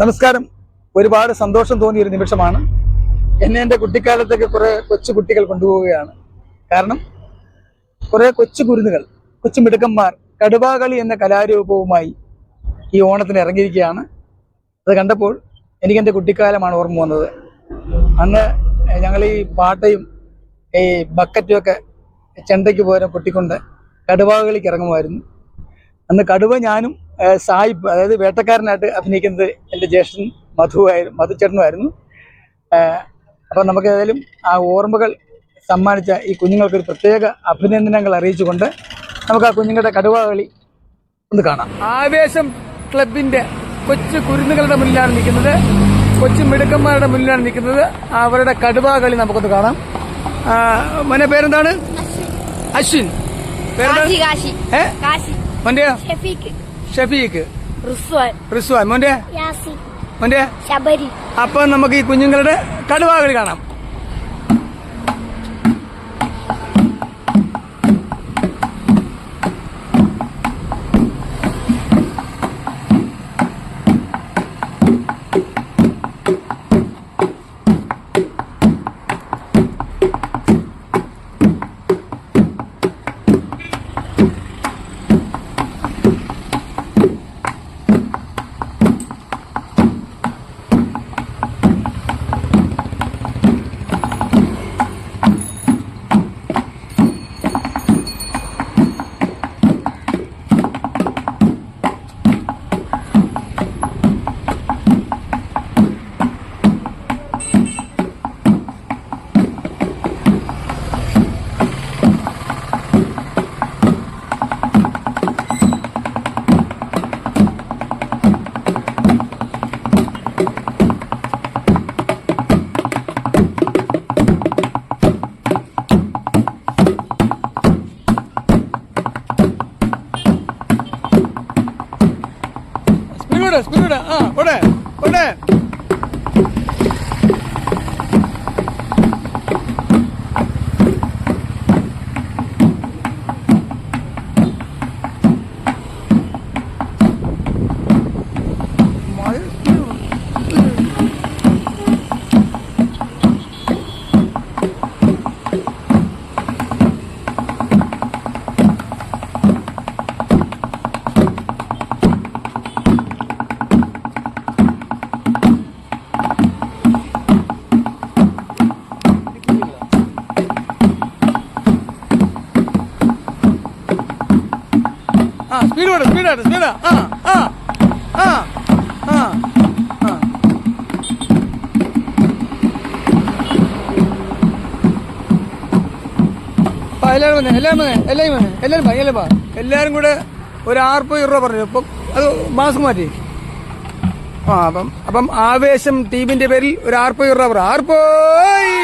നമസ്കാരം. ഒരുപാട് സന്തോഷം തോന്നിയ ഒരു നിമിഷമാണ്. എന്നെ എന്റെ കുട്ടിക്കാലത്തേക്ക് കുറെ കൊച്ചു കുട്ടികൾ കൊണ്ടുപോവുകയാണ്. കാരണം കുറെ കൊച്ചു കുരുന്നുകൾ കൊച്ചു മിടുക്കന്മാർ കടുവാകളി എന്ന കലാരൂപവുമായി ഈ ഓണത്തിന് ഇറങ്ങിയിരിക്കുകയാണ്. അത് കണ്ടപ്പോൾ എനിക്ക് എന്റെ കുട്ടിക്കാലമാണ് ഓർമ്മ വന്നത്. അന്ന് ഞങ്ങൾ ഈ പാട്ടയും ഈ ബക്കറ്റും ഒക്കെ ചെണ്ടയ്ക്ക് പോരാൻ പൊട്ടിക്കൊണ്ട് കടുവാകളിക്ക് ഇറങ്ങുമായിരുന്നു. അന്ന് കടുവ ഞാനും സായിപ്പ് അതായത് വേട്ടക്കാരനായിട്ട് അഭിനയിക്കുന്നത് എന്റെ ജ്യേഷ്ഠൻ മധുവായിരുന്നു മധുചേട്ടനുമായിരുന്നു ഏഹ്, അപ്പം നമുക്ക് ഏതായാലും ആ ഓർമ്മകൾ സമ്മാനിച്ച ഈ കുഞ്ഞുങ്ങൾക്കൊരു പ്രത്യേക അഭിനന്ദനങ്ങൾ അറിയിച്ചുകൊണ്ട് നമുക്ക് ആ കുഞ്ഞുങ്ങളുടെ കടുവകളി ഒന്ന് കാണാം. ആവേശം ക്ലബിന്റെ കൊച്ചു കുരുന്നുകളുടെ മുന്നിലാണ് നിൽക്കുന്നത്. കൊച്ചു മിടുക്കന്മാരുടെ മുന്നിലാണ് നിൽക്കുന്നത്. അവരുടെ കടുവകളി നമുക്കൊന്ന് കാണാം. മോനെ പേരെന്താണ്? അശ്വിൻ. പേരെന്താണ്? ഏ? മോന്റെ ഷഫീഖ്. റുസ്വാൻ മോന്റെ മോന്റെ ശബരി. അപ്പൊ നമുക്ക് ഈ കുഞ്ഞുങ്ങളുടെ കടുവാകൾ കാണാം. സ്പീഡ് സ്പീഡ് ആ പോടെ പോടെ സ്പീഡ് വേണം സ്പീഡ് വേണം സ്പീഡ് ആ ആ ആ ആ എല്ലാവരും വന്നേ എല്ലാവരും വന്നേ എല്ലാവരും വന്നേ എല്ലാവരും പാ എല്ലാവരും പാ എല്ലാവരും കൂടെ ഒരു ആർപ്പ് രൂപ പറഞ്ഞു? അപ്പം അത് മാസം മാറ്റി. ആ അപ്പം അപ്പം ആവേശം ടീമിന്റെ പേരിൽ ഒരു ആർപ്പ് രൂപ പറ. ആർപ്പോയ്